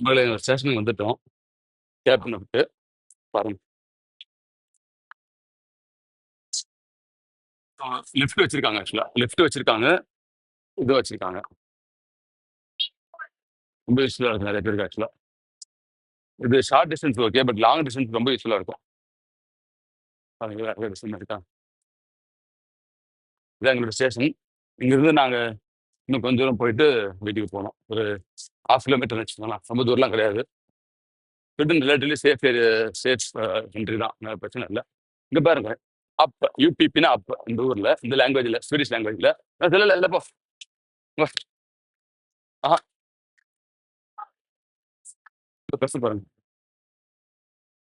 எங்க ஸ்டேஷனுக்கு வந்துட்டோம். கேப்டன் விட்டு பாருங்க. லிஃப்ட் வச்சிருக்காங்க ஆக்சுவலா லிஃப்ட் வச்சிருக்காங்க. இது வச்சிருக்காங்க. ரொம்ப யூஸ்ஃபுல்லா இருக்கு நிறைய பேருக்கு ஆக்சுவலா இது short distance okay but long distance ரொம்ப யூஸ்ஃபுல்லா இருக்கும். பாருங்க நிறைய டிஸ்டன்ஸ் இருக்கா? இதான் எங்களோட ஸ்டேஷன் இங்கிருந்து நாங்க இன்னும் கொஞ்ச தூரம் போயிட்டு வீட்டுக்கு போனோம் ஒரு ஹாஃப் கிலோமீட்டர் வச்சுக்கோங்களேன். ரொம்ப தூரம்லாம் கிடையாது. Britain relatively safe safe country தான். பிரச்சனை இல்லை. இங்கே பாருங்க. அப் யூபிபினா அப் இந்த ஊர்ல இந்த லாங்குவேஜ்ல ஸ்வீடிஷ் லாங்குவேஜில் இல்ல இல்லை இல்லைப்போ ஆஹா. பிரச்சனை பேச பாருங்க.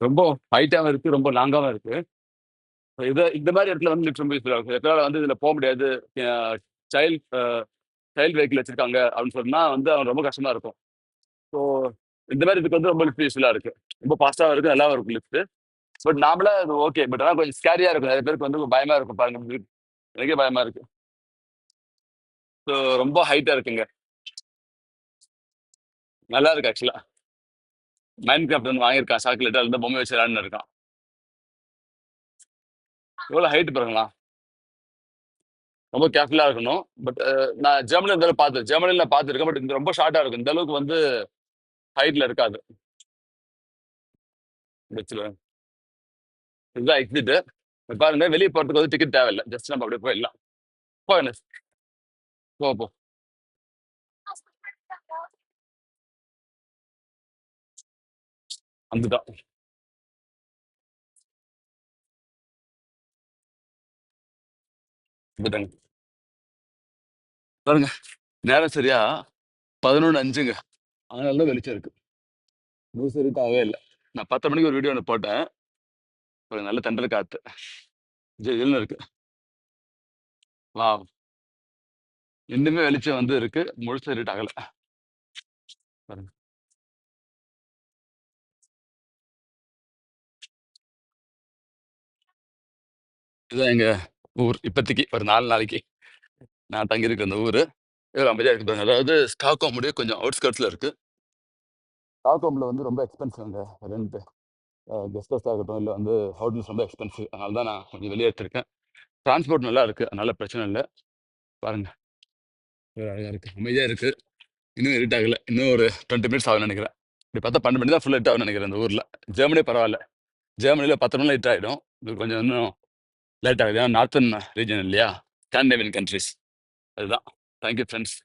ரொம்ப ஹைட்டாவும் இருக்கு ரொம்ப லாங்காவும் இருக்கு. இதை இந்த மாதிரி இடத்துல வந்து லிஃப்ட் ரொம்ப யூஸ்ஃபுல்லாக இருக்கும் எத்தனால வந்து இதுல போக முடியாது? சைல்ட் சைல்ட் வெஹிக்கிள் வச்சிருக்காங்க அப்படின்னு சொன்னா வந்து அவன் ரொம்ப கஷ்டமா இருக்கும். ஸோ இந்த மாதிரி இதுக்கு வந்து ரொம்ப லிஃப்ட் யூஸ்ஃபுல்லா இருக்கு. ரொம்ப ஃபாஸ்ட்டாக இருக்கு நல்லாவும் இருக்கும் லிஃப்ட் பட் நாமளா அது ஓகே பட் ஆனால் கொஞ்சம் ஸ்கேரியா இருக்கும். நிறைய பேருக்கு வந்து பயமா இருக்கும் பாருங்க எனக்கே பயமா இருக்கு. ஸோ ரொம்ப ஹைட்டா இருக்குங்க. நல்லா இருக்கு ஆக்சுவலா மைண்ட் கிராஃப்ட் வந்து வாங்கியிருக்கான் சாக்லேட் அதுல பொம்மை வச்சு விளையாண்டு இருக்கான். எவ்வளோ ஹைட் பாருங்களா ரொம்ப கேர்ஃபுல்லா இருக்கணும். பட் நான் ஜெர்மனி இருந்தாலும் பார்த்து ஜெர்மனியில் நான் பார்த்துருக்கேன் பட் இந்த ரொம்ப ஷார்ட்டா இருக்கும். இந்த அளவுக்கு வந்து ஹைட்ல இருக்காது. பட்சில் இதுதான் எக்ஸிட்டு பாருங்க வெளியே போறதுக்கு வந்து டிக்கெட் தேவையில்லை. ஜஸ்ட் நம்ம அப்படியே போயிடலாம். போ போ போ. வந்துட்டோம் வந்துட்டாங்க. பாருங்க நேரம் சரியா பதினொன்று அஞ்சுங்க. அதனால தான் வெளிச்சம் இருக்கு. நியூஸ் இருக்காகவே இல்லை. நான் பத்து மணிக்கு ஒரு வீடியோ ஒன்று போட்டேன். ஒரு நல்ல தண்டல் காத்து. ஜெயில்னு இருக்கு. வா இன்னுமே வெளிச்சம் வந்து இருக்கு. முழுசு இருட்டு ஆகல. பாருங்க. இதுதான் எங்க ஊர். இப்போதைக்கு ஒரு நாலு நாளைக்கு நான் தங்கியிருக்க அந்த ஊர். இவ்வளோ அமைதியாக இருக்கு பாருங்க. அதாவது ஸ்டாக்ஹோம் முடிய கொஞ்சம் அவுட்ஸ்கர்ட்ஸில் இருக்கு. ஸ்டாக்ஹோமில் வந்து ரொம்ப எக்ஸ்பென்சிவ்ங்க. ரெண்ட் கெஸ்ட் ஹவுஸ் ஆகட்டும் இல்லை வந்து ஹோட்டல்ஸ் ரொம்ப எக்ஸ்பென்சிவ். அதனால தான் நான் கொஞ்சம் வெளியே எடுத்திருக்கேன். டிரான்ஸ்போர்ட் நல்லா இருக்கு. அதனால பிரச்சனை இல்லை. பாருங்க. இவ்வளோ அழகா இருக்கு. அமைதியாக இருக்கு. இன்னும் இருட்டாகல இன்னும் ஒரு டுவெண்ட்டி மினிட்ஸ் ஆகும்னு நினைக்கிறேன். இப்படி பார்த்தா பன்னெண்டு மணி தான் ஃபுல் லைட் ஆகும்னு நினைக்கிறேன் இந்த ஊரில். ஜெர்மனி பரவாயில்ல. ஜெர்மனியில் பத்து மணி லைட் ஆகிடும் இது கொஞ்சம் இன்னும் லேட் ஆகுது ஏன்னா நார்த்தன் ரீஜன் இல்லையா? ஸ்காண்டினேவியன் கண்ட்ரிஸ் அதுதான். Thank you friends